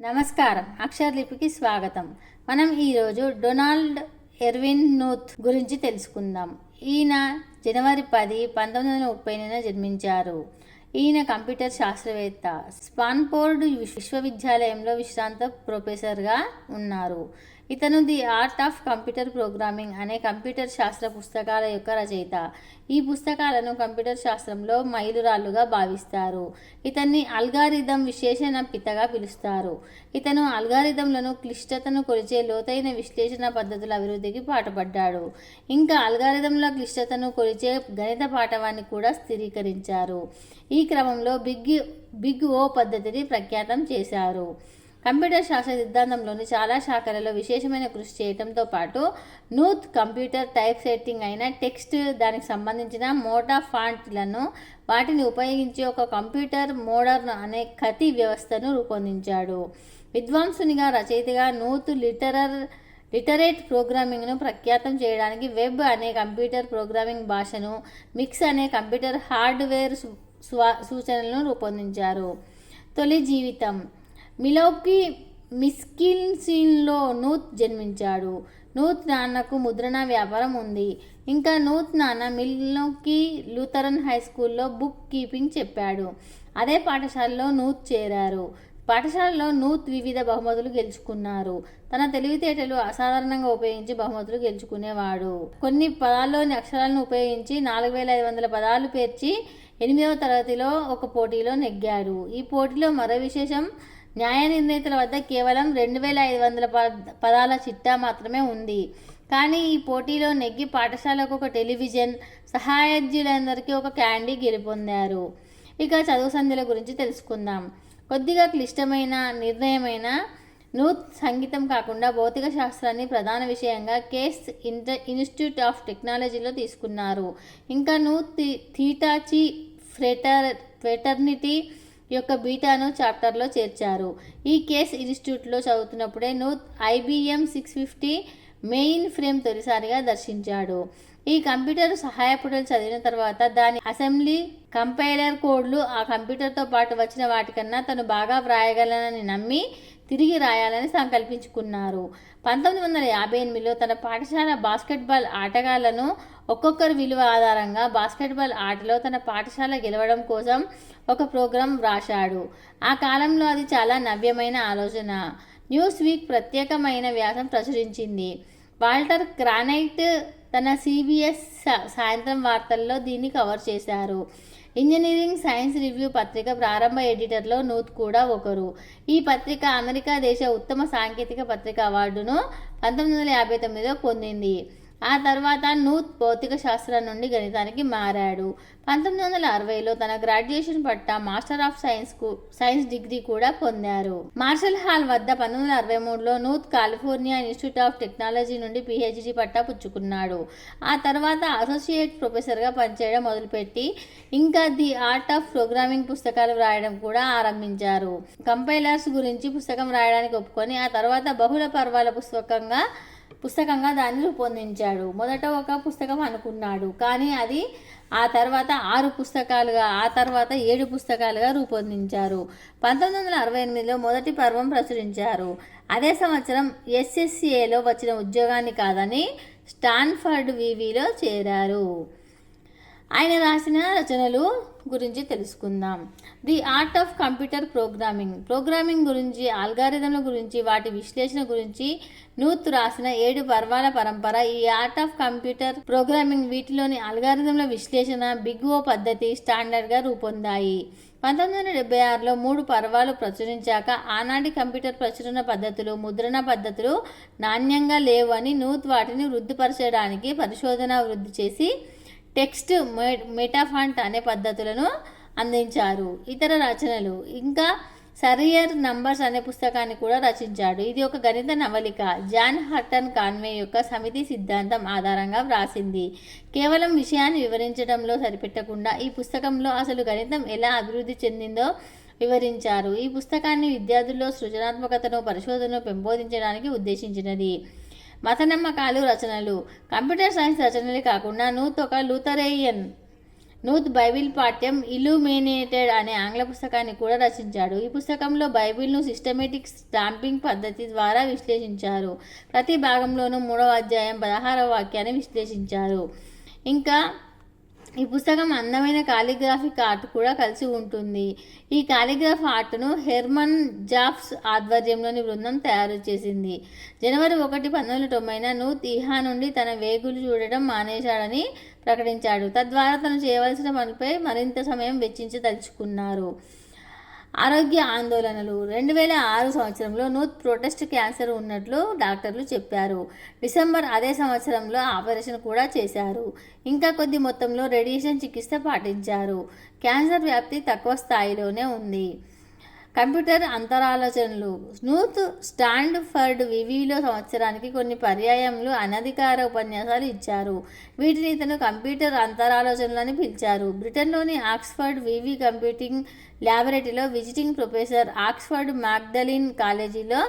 నమస్కారం. అక్షరలిపికి స్వాగతం. మనం ఈరోజు డొనాల్డ్ ఎర్విన్ నూత్ గురించి తెలుసుకుందాం. ఈయన జనవరి పది పంతొమ్మిది వందల ముప్పై జన్మించారు. ఈయన కంప్యూటర్ శాస్త్రవేత్త స్పాన్ఫోర్డ్ విశ్వవిద్యాలయంలో విశ్రాంత ప్రొఫెసర్గా ఉన్నారు. ఇతను the art of computer programming అనే కంప్యూటర్ శాస్త్ర పుస్తకాల యొక్క రచయిత. ఈ పుస్తకాలను కంప్యూటర్ శాస్త్రంలో మైలురాళ్ళుగా భావిస్తారు. ఇతన్ని అల్గారిథం విశ్లేషణ పితగా పిలుస్తారు. ఇతను అల్గారిథంలను క్లిష్టతను కొలిచే లోతైన విశ్లేషణ పద్ధతుల అభివృద్ధికి పాటుపడ్డాడు. ఇంకా అల్గారిథంల క్లిష్టతను కొలిచే గణిత పాఠవాన్ని కూడా స్థిరీకరించారు. ఈ క్రమంలో బిగ్ బిగ్ ఓ పద్ధతిని ప్రఖ్యాతం చేశారు. కంప్యూటర్ శాస్త్ర సిద్ధాంతంలోని చాలా శాఖలలో విశేషమైన కృషి చేయడంతో పాటు నూత్ కంప్యూటర్ టైప్ సెట్టింగ్ అయిన టెక్స్ట్ దానికి సంబంధించిన మోటా ఫాంట్లను వాటిని ఉపయోగించి ఒక కంప్యూటర్ మోడర్న్ అనే కతి వ్యవస్థను రూపొందించాడు. విద్వాంసునిగా రచయితగా నూత్ లిటరర్ లిటరేట్ ప్రోగ్రామింగ్ను ప్రఖ్యాతం చేయడానికి వెబ్ అనే కంప్యూటర్ ప్రోగ్రామింగ్ భాషను మిక్స్ అనే కంప్యూటర్ హార్డ్వేర్ సూచనలను రూపొందించారు. తొలి జీవితం. మిలోకి మిస్కిన్సిన్లో నూత్ జన్మించాడు. నూత్ నాన్నకు ముద్రణ వ్యాపారం ఉంది. ఇంకా నూత్ నాన్న మిల్లోకి లూథరన్ హై స్కూల్లో బుక్ కీపింగ్ చెప్పాడు. అదే పాఠశాలలో నూత్ చేరారు. పాఠశాలలో నూత్ వివిధ బహుమతులు గెలుచుకున్నారు. తన తెలివితేటలు అసాధారణంగా ఉపయోగించి బహుమతులు గెలుచుకునేవాడు. కొన్ని పదాల్లోని అక్షరాలను ఉపయోగించి నాలుగు వేల ఐదు వందల పదాలు పేర్చి ఎనిమిదవ తరగతిలో ఒక పోటీలో నెగ్గాడు. ఈ పోటీలో మరో విశేషం న్యాయ నిర్ణేతల వద్ద కేవలం రెండు వేల ఐదు వందల పదాల చిట్టా మాత్రమే ఉంది. కానీ ఈ పోటీలో నెగ్గి పాఠశాలకు ఒక టెలివిజన్ సహాయజ్యులందరికీ ఒక క్యాండీ గెలుపొందారు. ఇక చదువు సంధ్యల గురించి తెలుసుకుందాం. కొద్దిగా క్లిష్టమైన నిర్ణయమైన నూత్ సంగీతం కాకుండా భౌతిక శాస్త్రాన్ని ప్రధాన విషయంగా కేస్ ఇంటర్ ఇన్స్టిట్యూట్ ఆఫ్ టెక్నాలజీలో తీసుకున్నారు. ఇంకా నూత్ థీటాచి ఫ్రెటర్ ఫ్రెటర్నిటీ యొక్క బీటాను చాప్టర్లో చేర్చారు. ఈ కేస్ ఇన్స్టిట్యూట్లో చదువుతున్నప్పుడే Knuth IBM six fifty mainframe తొలిసారిగా దర్శించాడు. ఈ కంప్యూటర్ సహాయపుటలు చదివిన తర్వాత దాని అసెంబ్లీ కంపైలర్ కోడ్లు ఆ కంప్యూటర్తో పాటు వచ్చిన వాటికన్నా తను బాగా వ్రాయగలనని నమ్మి తిరిగి రాయాలని సంకల్పించుకున్నారు. పంతొమ్మిది వందల యాభై ఎనిమిదిలో తన పాఠశాల బాస్కెట్బాల్ ఆటగాళ్ళను ఒక్కొక్కరి విలువ ఆధారంగా బాస్కెట్బాల్ ఆటలో తన పాఠశాల గెలవడం కోసం ఒక ప్రోగ్రాం వ్రాశాడు. ఆ కాలంలో అది చాలా నవ్యమైన ఆలోచన. న్యూస్ వీక్ ప్రత్యేకమైన వ్యాసం ప్రచురించింది. వాల్టర్ క్రానైట్ తన సిబిఎస్ సాయంత్రం వార్తల్లో దీన్ని కవర్ చేశారు. ఇంజనీరింగ్ సైన్స్ రివ్యూ పత్రిక ప్రారంభ ఎడిటర్లో నూత్ కూడా ఒకరు. ఈ పత్రిక అమెరికా దేశ ఉత్తమ సాంకేతిక పత్రిక అవార్డును పంతొమ్మిది వందల యాభై తొమ్మిదిలో పొందింది. ఆ తర్వాత నూత్ భౌతిక శాస్త్రం నుండి గణితానికి మారాడు. పంతొమ్మిది వందల అరవైలో తన గ్రాడ్యుయేషన్ పట్ట మాస్టర్ ఆఫ్ సైన్స్కు సైన్స్ డిగ్రీ కూడా పొందారు. మార్షల్ హాల్ వద్ద పంతొమ్మిది వందల అరవై మూడులో నూత్ కాలిఫోర్నియా ఇన్స్టిట్యూట్ ఆఫ్ టెక్నాలజీ నుండి పిహెచ్డి పట్టా పుచ్చుకున్నాడు. ఆ తర్వాత అసోసియేట్ ప్రొఫెసర్గా పనిచేయడం మొదలుపెట్టి ఇంకా ది ఆర్ట్ ఆఫ్ ప్రోగ్రామింగ్ పుస్తకాలు రాయడం కూడా ఆరంభించారు. కంపైలర్స్ గురించి పుస్తకం రాయడానికి ఒప్పుకొని ఆ తర్వాత బహుళ పర్వాల పుస్తకంగా పుస్తకంగా దాన్ని రూపొందించాడు. మొదట ఒక పుస్తకం అనుకున్నాడు. కానీ అది ఆ తర్వాత ఆరు పుస్తకాలుగా ఆ తర్వాత ఏడు పుస్తకాలుగా రూపొందించారు. పంతొమ్మిది వందల అరవై ఎనిమిదిలో మొదటి పర్వం ప్రచురించారు. అదే సంవత్సరం ఎస్ఎస్సిఏలో వచ్చిన ఉద్యోగాన్ని కాదని స్టాన్ఫర్డ్ వివిలో చేరారు. ఆయన రాసిన రచనలు గురించి తెలుసుకుందాం. The art of computer programming. Programming గురించి ఆల్గారిథంల గురించి వాటి విశ్లేషణ గురించి నూత్ రాసిన ఏడు పర్వాల పరంపర. ఈ ఆర్ట్ ఆఫ్ కంప్యూటర్ ప్రోగ్రామింగ్ వీటిలోని ఆల్గారిథంల విశ్లేషణ బిగ్ ఓ పద్ధతి స్టాండర్డ్గా రూపొందాయి. పంతొమ్మిది వందల డెబ్బై ఆరులో మూడు పర్వాలు ప్రచురించాక ఆనాటి కంప్యూటర్ ప్రచురణ పద్ధతులు ముద్రణ పద్ధతులు నాణ్యంగా లేవు అని నూత్ వాటిని వృద్ధిపరచడానికి పరిశోధన వృద్ధి చేసి టెక్స్ట్ మెటాఫాంట్ అనే పద్ధతులను అందించారు. ఇతర రచనలు. ఇంకా సరియర్ నంబర్స్ అనే పుస్తకాన్ని కూడా రచించాడు. ఇది ఒక గణిత నవలిక. జాన్ హర్టన్ కాన్వే యొక్క సమితి సిద్ధాంతం ఆధారంగా వ్రాసింది. కేవలం విషయాన్ని వివరించడంలో సరిపెట్టకుండా ఈ పుస్తకంలో అసలు గణితం ఎలా అభివృద్ధి చెందిందో వివరించారు. ఈ పుస్తకాన్ని విద్యార్థుల్లో సృజనాత్మకతను పరిశోధనను పెంపొందించడానికి ఉద్దేశించినది. మత నమ్మకాలు రచనలు. కంప్యూటర్ సైన్స్ రచనలే కాకుండా నూత్ ఒక లూథరేయన్ నూత్ బైబిల్ పాఠ్యం ఇల్యూమినేటెడ్ అనే ఆంగ్ల పుస్తకాన్ని కూడా రచించాడు. ఈ పుస్తకంలో బైబిల్ను సిస్టమేటిక్ స్టాంపింగ్ పద్ధతి ద్వారా విశ్లేషించారు. ప్రతి భాగంలోనూ మూడవ అధ్యాయం పదహారవ వాక్యాన్ని విశ్లేషించారు. ఇంకా ఈ పుస్తకం అందమైన కాలిగ్రాఫిక్ ఆర్ట్ కూడా కలిసి ఉంటుంది. ఈ కాలిగ్రాఫ్ ఆర్ట్ను హెర్మన్ జాఫ్స్ ఆధ్వర్యంలోని బృందం తయారు చేసింది. జనవరి ఒకటి పంతొమ్మిది వందల తొంభైన నుండి తన వేగులు చూడడం మానేశాడని ప్రకటించాడు. తద్వారా తను చేయవలసిన పనిపై మరింత సమయం వెచ్చించదలుచుకున్నారు ఆరోగ్య ఆందోళనలు. రెండు వేల ఆరు సంవత్సరంలో నూత్ ప్రొటెస్ట్ క్యాన్సర్ ఉన్నట్లు డాక్టర్లు చెప్పారు. డిసెంబర్ అదే సంవత్సరంలో ఆపరేషన్ కూడా చేశారు. ఇంకా కొద్ది మొత్తంలో రేడియేషన్ చికిత్స పాటించారు. క్యాన్సర్ వ్యాప్తి తక్కువ స్థాయిలోనే ఉంది. కంప్యూటర్ అంతరాలోచనలు. స్నూత్ స్టాండ్ఫర్డ్ వివిలో సంవత్సరానికి కొన్ని పర్యాయంలో అనధికార ఉపన్యాసాలు ఇచ్చారు. వీటిని ఇతను కంప్యూటర్ అంతరాలోచనలు అని పిలిచారు. బ్రిటన్లోని ఆక్స్ఫర్డ్ వివి కంప్యూటింగ్ ల్యాబొరేటరీలో విజిటింగ్ ప్రొఫెసర్ ఆక్స్ఫర్డ్ మ్యాగ్డలిన్ కాలేజీలో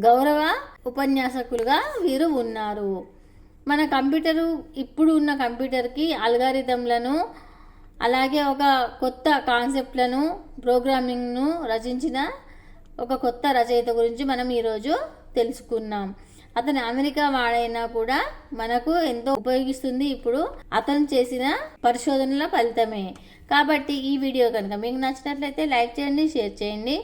గౌరవ ఉపన్యాసకులుగా వీరు ఉన్నారు. మన కంప్యూటరు ఇప్పుడు ఉన్న కంప్యూటర్కి అల్గారిథంలను అలాగే ఒక కొత్త కాన్సెప్ట్లను ప్రోగ్రామింగ్ను రచించిన ఒక కొత్త రచయిత గురించి మనం ఈరోజు తెలుసుకున్నాం. అతను అమెరికా వాడైనా కూడా మనకు ఎంతో ఉపయోగిస్తుంది ఇప్పుడు అతను చేసిన పరిశోధనల ఫలితమే. కాబట్టి ఈ వీడియో కనుక మీకు నచ్చినట్లయితే లైక్ చేయండి షేర్ చేయండి.